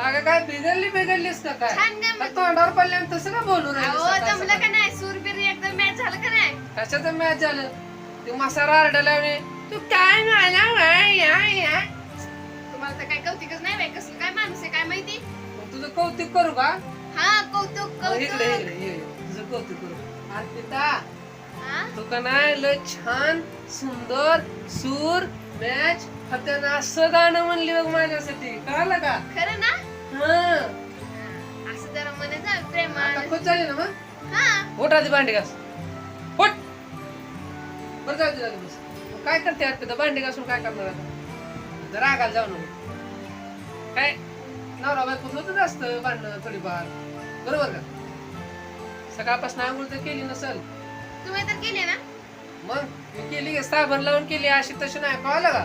अगं काय बिघडली बिघडलीस का काय? छान. का तोंडावर पडल्यावर तसं का बोलू अहो जमलं का? नाही? सूरबीर एकदम मॅच झालं का नाही? कशाचं मॅच झालं? ते मसाला आरडायला म्हणे, तू काय मला वाय. तुम्हाला तर काय कौतिकच नाही बाई कसलं काय माणूस आहे काय माहिती? मग तुझं कौतुक करू का? हा कौतुक मग इकडे कौतुक. इकडे ये, ये. तुझं कौतुक करू. अर्पिता हा? तू का नाही? लय छान सुंदर सूर मॅच फतेन असं गाणं म्हणली बघ माझ्यासाठी. कळालं का? खरं खुश झाली ना मग हा उठ आधी भांडी घास उठ बरं जाऊ दे, बस काय करते अर्पिता भांडी घासून काय करणार आता जरा रागाला जाऊ नको काय नवरा बायको होतच असतं भांडणं थोडीफार बरोबर का सकाळपासून आंघोळ तर केली नसल तुम्ही तर केले ना मग मी केली साबण लावून केली अशी तशी नाही कळलं का